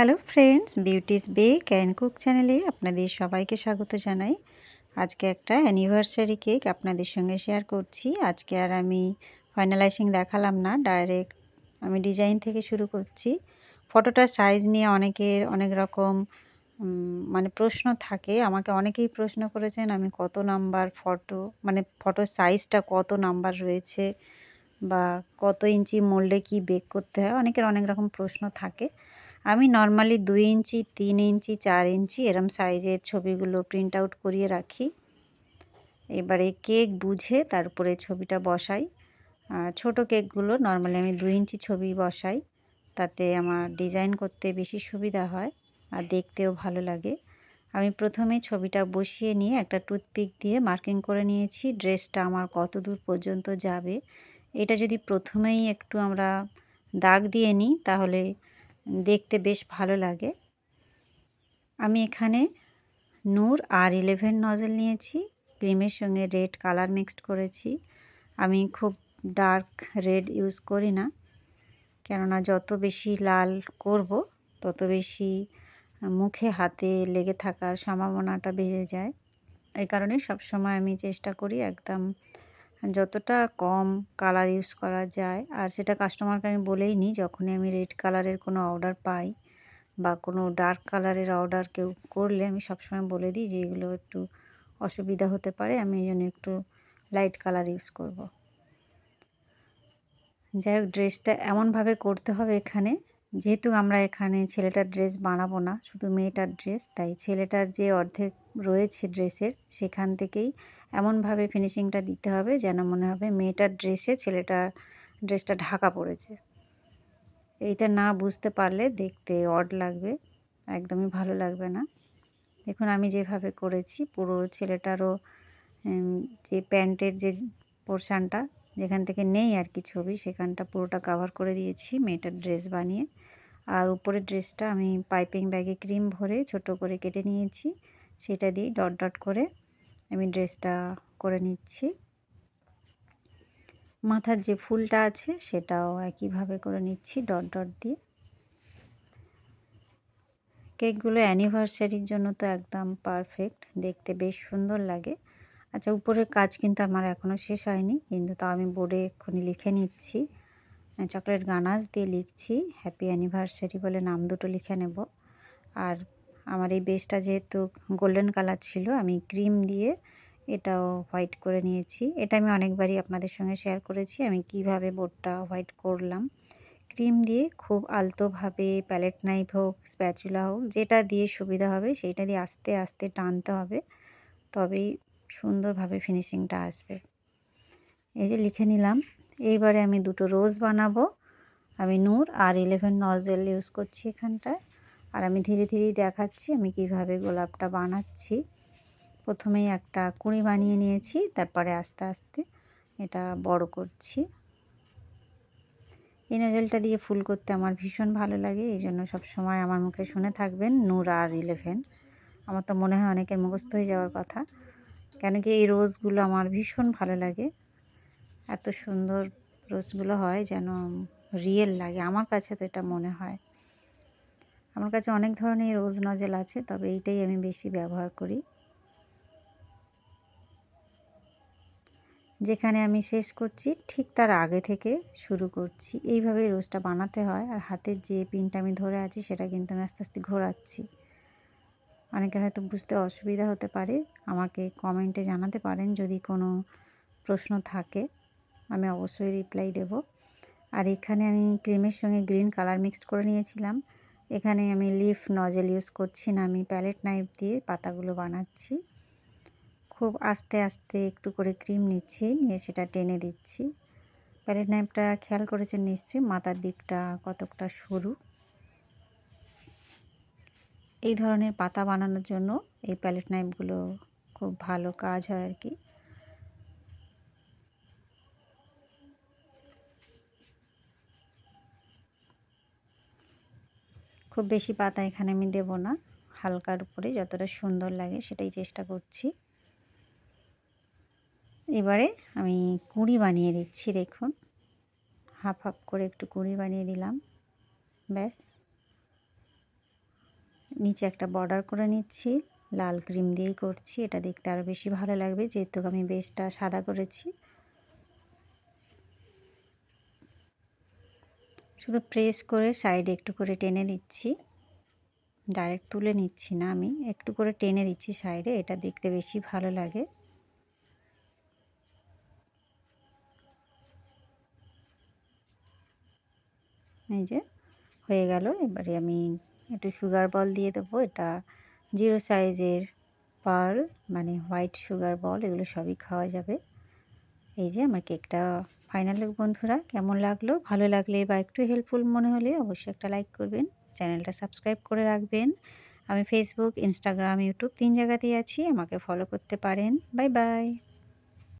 Hello friends, beauty's bake and cook চ্যানেলে আপনাদের সবাইকে স্বাগত জানাই। আজকে একটা অ্যানিভার্সারি কেক আপনাদের সঙ্গে শেয়ার করছি। আজকে আর আমি ফাইনালাইজিং দেখালাম না, ডাইরেক্ট আমি ডিজাইন থেকে শুরু করছি। ফটোটার সাইজ নিয়ে অনেকের অনেক রকম মানে প্রশ্ন থাকে। আমাকে অনেকেই প্রশ্ন করেছেন, আমি কত নাম্বার ফটো মানে ফটোর সাইজটা কত নাম্বার রয়েছে বা কত ইঞ্চি মোল্ডে কি বেক করতে হয়? অনেকের অনেক রকম প্রশ্ন থাকে। আমি নর্মালি দুই ইঞ্চি, তিন ইঞ্চি, চার ইঞ্চি এরম সাইজের ছবিগুলো প্রিন্ট আউট করিয়ে রাখি। এবারে কেক বুঝে তারপরে ছবিটা বসাই। ছোট কেকগুলো নর্মালি আমি দুই ইঞ্চি ছবি বসাই। তাতে আমার ডিজাইন করতে বেশি সুবিধা হয় আর দেখতেও ভালো লাগে। আমি প্রথমে ছবিটা বসিয়ে নিয়ে একটা টুথপিক দিয়ে মার্কিং করে নিয়েছি ড্রেসটা আমার কত দূর পর্যন্ত যাবে। এটা যদি প্রথমেই একটু আমরা দাগ দিয়ে নিই, তাহলে দেখতে বেশ ভালো লাগে। আমি এখানে নূর আর ইলেভেন নজেল নিয়েছি। ক্রিমের সঙ্গে রেড কালার মিক্সড করেছি। আমি খুব ডার্ক রেড ইউজ করি না। কেননা যত বেশি লাল করব, তত বেশি মুখে হাতে লেগে থাকার সম্ভাবনাটা বেড়ে যায়। এই কারণে সবসময় আমি চেষ্টা করি একদম যতটা কম কালার ইউজ করা যায়, আর সেটা কাস্টমারকে আমি বলেই নিই, যখনই আমি রেড কালারের কোনো অর্ডার পাই বা কোনো ডার্ক কালারের অর্ডার কেউ করলে আমি সবসময় বলে দিই যে এগুলো একটু অসুবিধা হতে পারে, আমি এই জন্য একটু লাইট কালার ইউজ করব। যাই হোক ড্রেসটা এমনভাবে করতে হবে এখানে যেহেতু আমরা এখানে ছেলেটার ড্রেস বানাবো না, শুধু মেয়েটার ড্রেস, তাই ছেলেটার যে অর্ধেক রয়েছে ড্রেসের, সেখান থেকেই এমনভাবে ফিনিশিংটা দিতে হবে যেন মনে হবে মেয়েটার ড্রেসে ছেলেটার ড্রেসটা ঢাকা পড়েছে। এইটা না বুঝতে পারলে দেখতে অড লাগবে, একদমই ভালো লাগবে না। দেখুন, আমি যেভাবে করেছি, পুরো ছেলেটারও যে প্যান্টের যে পোর্শানটা, যেখান থেকে নেই আর কি ছবি, সেখানটা পুরোটা কাভার করে দিয়েছি মেয়েটার ড্রেস বানিয়ে। আর উপরের ড্রেসটা আমি পাইপিং ব্যাগে ক্রিম ভরে ছোট করে কেটে নিয়েছি। সেটা দিয়ে ডট ডট করে আমি ড্রেসটা করে নিচ্ছি। মাথার যে ফুলটা আছে সেটাও একইভাবে করে নিচ্ছি ডট ডট দিয়ে। কেকগুলো অ্যানিভার্সারির জন্য তো একদম পারফেক্ট, দেখতে বেশ সুন্দর লাগে। আচ্ছা উপরের কাজ কিন্তু আমার এখনও শেষ হয়নি, কিন্তু তাও আমি বোর্ডে এক্ষুনি লিখে নিচ্ছি। চকলেট গানাজ দিয়ে লিখছি হ্যাপি অ্যানিভার্সারি বলে নাম দুটো লিখে নেব। আর আমার এই বেসটা যেহেতু গোল্ডেন কালার ছিল, আমি ক্রিম দিয়ে এটাও হোয়াইট করে নিয়েছি। এটা আমি অনেকবারই আপনাদের সঙ্গে শেয়ার করেছি, আমি কীভাবে বোর্ডটা হোয়াইট করলাম। ক্রিম দিয়ে খুব আলতোভাবে প্যালেট নাইফ হোক স্প্যাচুলা হোক, যেটা দিয়ে সুবিধা হবে, সেইটা দিয়ে আস্তে আস্তে টানতে হবে। তবেই সুন্দরভাবে ফিনিশিংটা আসবে। এই যে লিখে নিলাম। এইবারে আমি দুটো রোজ বানাবো। আমি নূর আর ইলেভেন নজেল ইউজ করছি এখানটায়। আর আমি ধীরে ধীরেই দেখাচ্ছি আমি কীভাবে গোলাপটা বানাচ্ছি। প্রথমেই একটা কুঁড়ি বানিয়ে নিয়েছি, তারপরে আস্তে আস্তে এটা বড় করছি। এই নজলটা দিয়ে ফুল করতে আমার ভীষণ ভালো লাগে, এই জন্য সবসময় আমার মুখে শুনে থাকবেন নূর আর ইলেভেন। আমার তো মনে হয় অনেকের মুখস্থ হয়ে যাওয়ার কথা। কেন কি এই রোজগুলো আমার ভীষণ ভালো লাগে। এত সুন্দর রোজগুলো হয় যেন রিয়েল লাগে। আমার কাছে তো এটা মনে হয়। আমার কাছে অনেক ধরনের রোজ নজেল আছে, তবে এইটাই আমি বেশি ব্যবহার করি। যেখানে আমি শেষ করছি, ঠিক তার আগে থেকে শুরু করছি। এইভাবেই রোজটা বানাতে হয় আর হাতের যে পিনটা আমি ধরে আছি, সেটা কিন্তু আমি আস্তে আস্তে ঘোরাচ্ছি। অনেকের হয়তো বুঝতে অসুবিধা হতে পারে, আমাকে কমেন্টে জানাতে পারেন যদি কোনো প্রশ্ন থাকে। আমি অবশ্যই রিপ্লাই দেব। আর এখানে আমি ক্রিমের সঙ্গে গ্রিন কালার মিক্সড করে নিয়েছিলাম। এখানে আমি লিফ নজেল ইউজ করছি না, আমি প্যালেট নাইফ দিয়ে পাতাগুলো বানাচ্ছি। খুব আস্তে আস্তে একটু করে ক্রিম নিচ্ছি, নিয়ে সেটা টেনে দিচ্ছি। প্যালেট নাইফটা খেয়াল করেছেন নিশ্চয়ই, মাথার দিকটা কতকটা সরু। এই ধরনের পাতা বানানোর জন্য এই প্যালেট নাইফগুলো খুব ভালো কাজ হয় আর কি। খুব বেশি পাতা এখানে আমি দেব না। হালকার উপরে যতটা সুন্দর লাগে সেটাই চেষ্টা করছি। এবারে আমি কুঁড়ি বানিয়ে দিচ্ছি, দেখুন। হাফ হাফ করে একটু কুঁড়ি বানিয়ে দিলাম। ব্যাস। নিচে একটা বর্ডার করে নিচ্ছি। লাল ক্রিম দিয়েই করছি। এটা দেখতে আরও বেশি ভালো লাগবে। যেহেতু আমি বেশটা সাদা করেছি শুধু প্রেস করে সাইডে একটু করে টেনে দিচ্ছি। ডাইরেক্ট তুলে নিচ্ছি না আমি, একটু করে টেনে দিচ্ছি সাইডে এটা দেখতে বেশি ভালো লাগে। এই যে, হয়ে গেল, এবারে আমি একটু সুগার বল দিয়ে দেবো, এটা জিরো সাইজের পার্ল মানে হোয়াইট সুগার বল এগুলো সবই খাওয়া যাবে। এই যে, আমার কেকটা ফাইনাল বন্ধুরা, কেমন লাগল? ভালো লাগলে বা একটু হেল্পফুল মনে হলে অবশ্যই একটা লাইক করবেন, চ্যানেলটা সাবস্ক্রাইব করে রাখবেন। আমি ফেসবুক ইনস্টাগ্রাম ইউটিউব তিন জায়গাতেই আছি, আমাকে ফলো করতে পারেন। Bye bye